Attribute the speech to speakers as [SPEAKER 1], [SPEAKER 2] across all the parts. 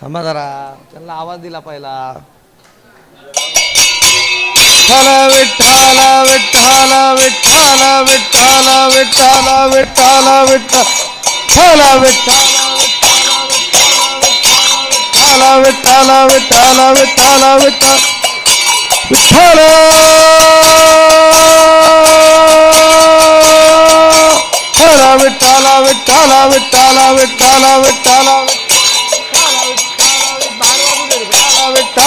[SPEAKER 1] थांबा जरा त्यांना आवाज दिला पहिला विठ्ठल विठ्ठल विठ्ठल विठ्ठल विठ्ठल विठ्ठल विठ्ठल विठ्ठल विठ्ठल विठ्ठल विठ्ठल विठ्ठल विठ्ठल विठ्ठल विठ्ठल विठ्ठल विठ्ठल विठ्ठल विठ्ठल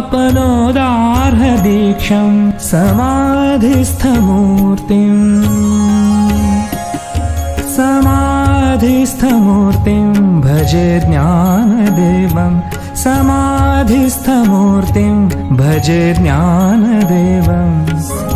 [SPEAKER 2] खलानीशवादापनोदार्हदीक्षम् समाधिस्थमूर्तिम् समाधिस्थमूर्तिं भज ज्ञानदेवं। समाधिस्थमूर्तिं भज ज्ञानदेवम्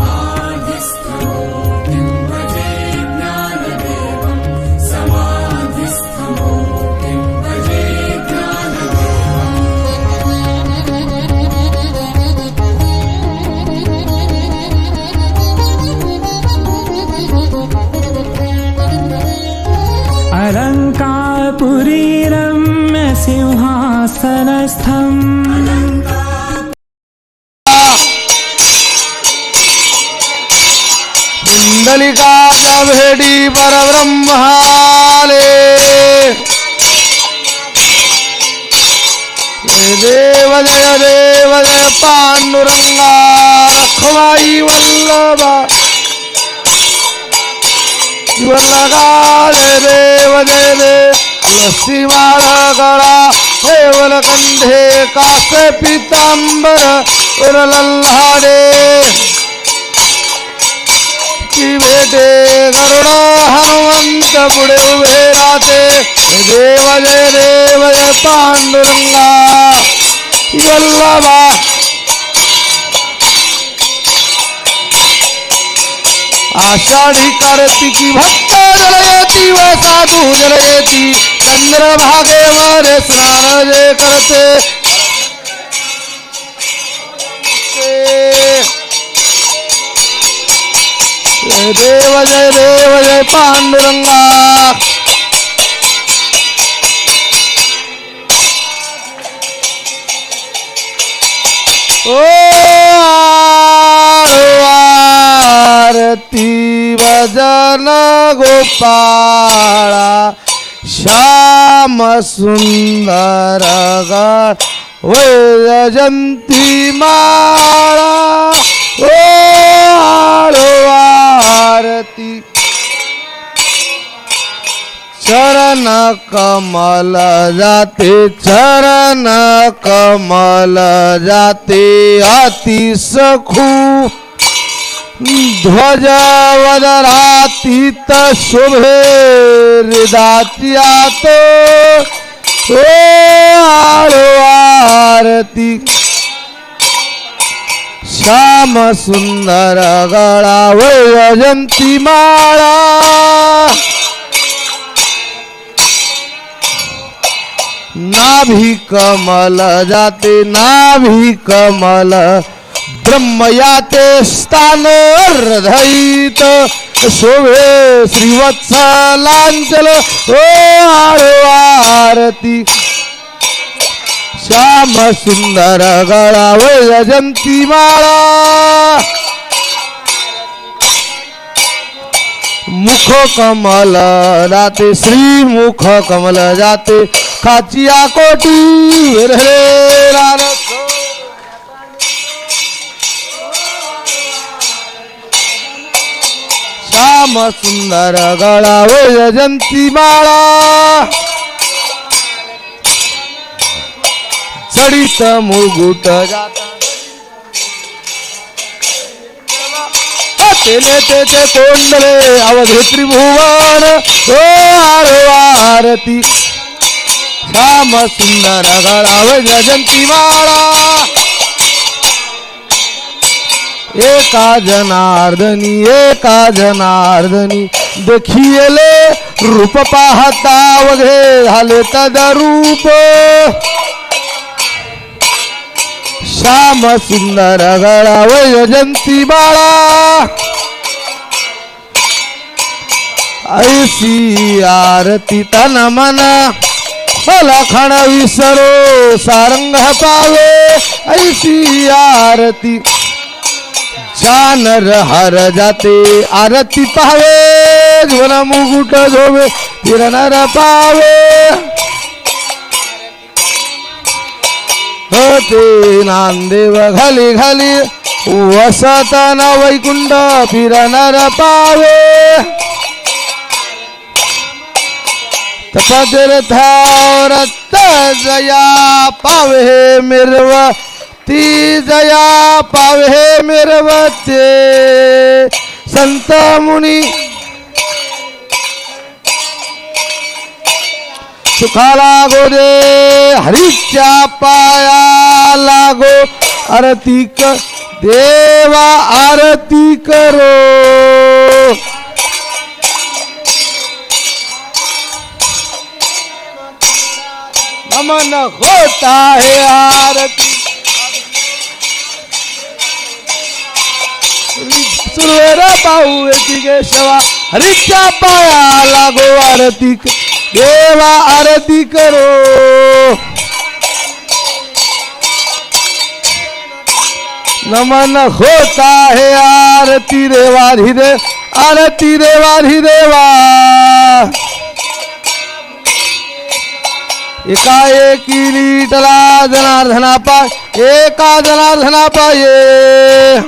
[SPEAKER 1] देव जय देव जय पांडुरंगा रखमाई वल्लभा. शिवलगा जय देव जय देव तुलसी माळ गळा कास पितांबर उरलल्हाडे. भेटे गरुड हनुमंत पुढे उभे राहते. देव जय देव जय पांडुरंगा. वल्लभा आषाढी कार्तिकी भक्त जलयती व साधू जलयती चंद्रभागेवर स्नान जे करते. जय देव जय देव जय पांडुरंगा. ओ आरती भजन गोपाळा श्याम सुंदर वैजंती माळा ओ आरती चरण कमल जाते चरण कमल जाते अति सखू। ध्वज वदरातीत शुभे हृदात्यात। ओ आळो आरती। श्याम सुंदर गळा वयजंती माळा। नाभी कमल जाते नाभी कमल. ब्रह्मयाते स्थान हृदयित. शोभे श्रीवत्सलांचल. ओ आरती. श्याम सुंदर गळा वैजंती माळा. मुख कमल जाते श्री मुख कमल जाते. खाचिया कोटी रे रानक श्याम सुंदर गळा वैजंती माळा. जडित मुळगुट जाता. तेले तेचे कोंडले अवधे त्रिभुवन हो आरो आरती. श्याम सुंदर गळाव गजंती माळा. एका जनार्दनी एका जनार्दनी देखिले रूप पाहता वघे झाले तदरूप. श्याम सुंदर गळा वैजंती बाळा ऐसी आरती तन मना लखण विसरो सारंग पावे ऐसी आरती। जानर हर जाते आरती पावे जीवन मुकुट झोवे फिरणार पावे। होते नांदेव घाली घाली वसताना वैकुंठ फिरणार पावे। तपातीर्थावरत जया पावे मिरव ती जया पावे मिरवते संत मुनी। सुखाला गो दे हरीच्या पाया लागो आरती देवा आरती करो। नमन होता है आरती। सुरवेर पाहू येती केशवा हरीच्या पाया लागो आरती क- देवा आरती करो। नमन होता है आरती देवा हृदय आरती देवा हृदेवा एकाएकी जनार्दना पाय एका जनार्दना पाये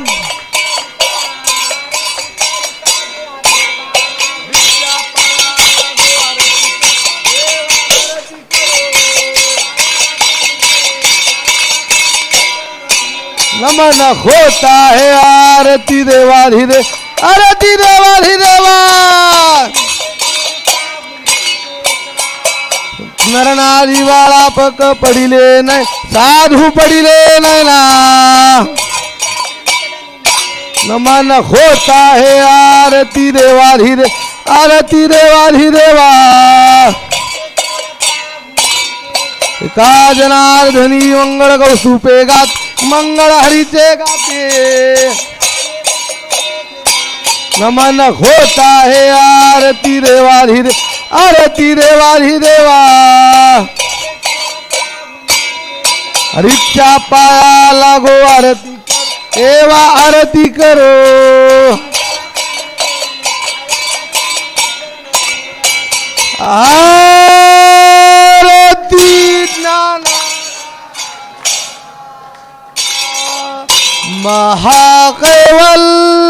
[SPEAKER 1] नमन होता है आरती देवाधिदेव धीरे आरती देवा देवा नरनारी वाळा पक पडिले नाही साधू पडिले नाही ना. नमन होता है आरती देवाधिदे आरती देवाधिदेवा एका जनार्दनी मंगळ कौसुपे गात मंगळ हरीचे गाते. नमन होता है आरती देवाधिदे आरती देवाधिदेवा हरीच्या पाया लागो आरती देवा आरती करो. आरती ज्ञान महाकैवल्य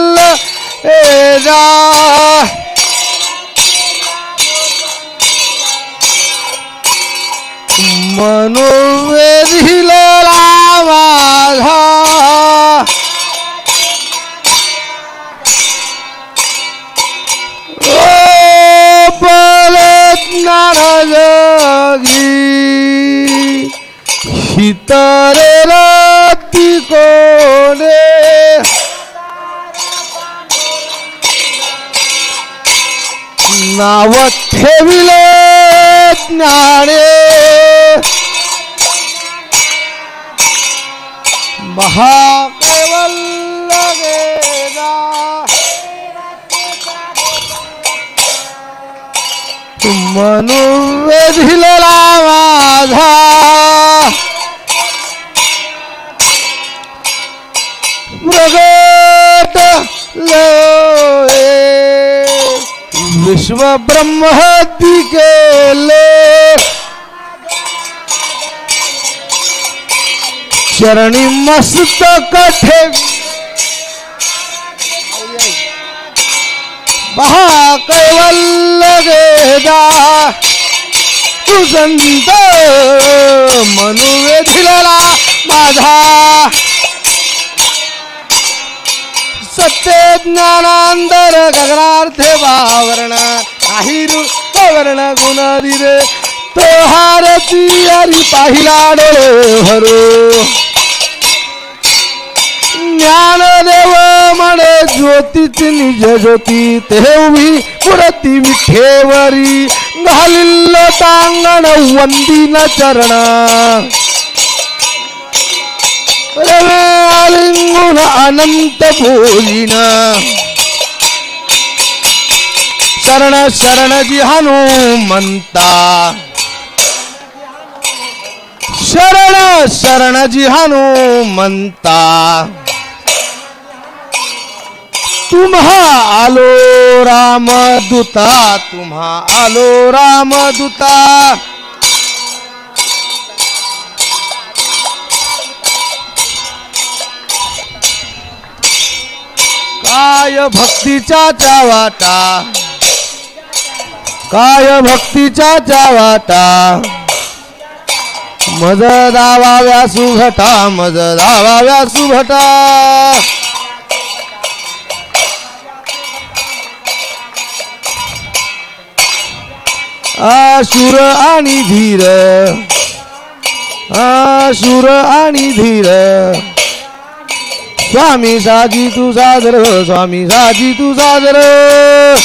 [SPEAKER 1] नाव ठेविले ज्ञाने. महाकैवल्य गेला मनुवेधिलेला माझा. प्रगट लोये विश्व ब्रह्म केले चरणी मस्तक ठेवी महाकैवल्य गेदा तू संत मनुवेधिला माझा। सत्य ज्ञानांतर गगनार्थे वावरण नाही वर्ण गुण दिरे तो हारती हरी पाहिला डोळे भरो ज्ञानदेव म्हणे ज्योतीच निज ज्योती तेवी पुरती विठेवरी घालिल्ल तांगण वंदीन चरण. रवे अनंत भोजिन शरण शरण जी हनुमंता। शरण शरण जी हनुमंता। तुम्हा आलो राम दुता तुम्हा आलो राम काय भक्तीच्या चावाटा काय भक्तीच्या चावाटा मज दावाव्या सुभटा मज दावाव्या सुभटा आशुर आणि धीर आशुर आणि धीर. स्वामी साजी तू साजर हो, स्वामी साजी तू साजर हो.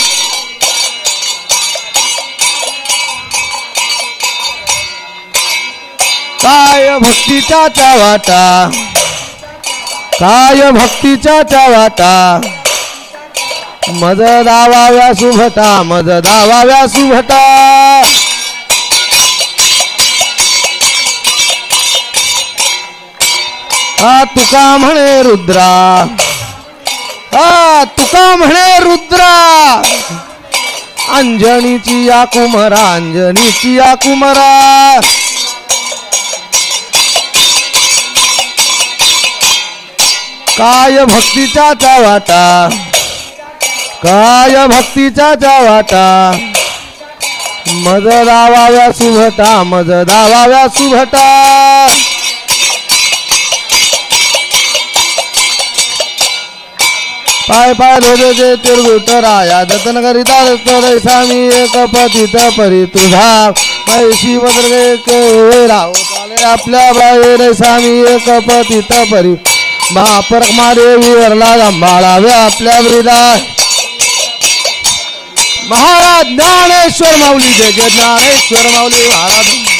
[SPEAKER 1] काय भक्तीचा त्या वाटा? काय भक्तीचा त्या वाटा? मज दावाव्या सुभटा मज दावाव्या सुभटा. हा तुका म्हणे रुद्रा. हा तुका म्हणे रुद्रा. अंजनीची या कुमरा अंजनीची या कुमरा. काय भक्तीचा चावाटा. काय भक्तीचा चावाटा. मज दावाव्या सुभटा मज दावाव्या सुभटा. पाय पाय धोजे तिरगुट राया जतन करीता दत्त स्वामी एक पतित परी तुझा. पैशी बदल राव चाले आपल्या बाहेर स्वामी एक पतित परी. महापरक महादेवी वरला सांभाळावे आपल्या वृदा. महाराज ज्ञानेश्वर माऊली जय ज्ञानेश्वर माऊली महाराज.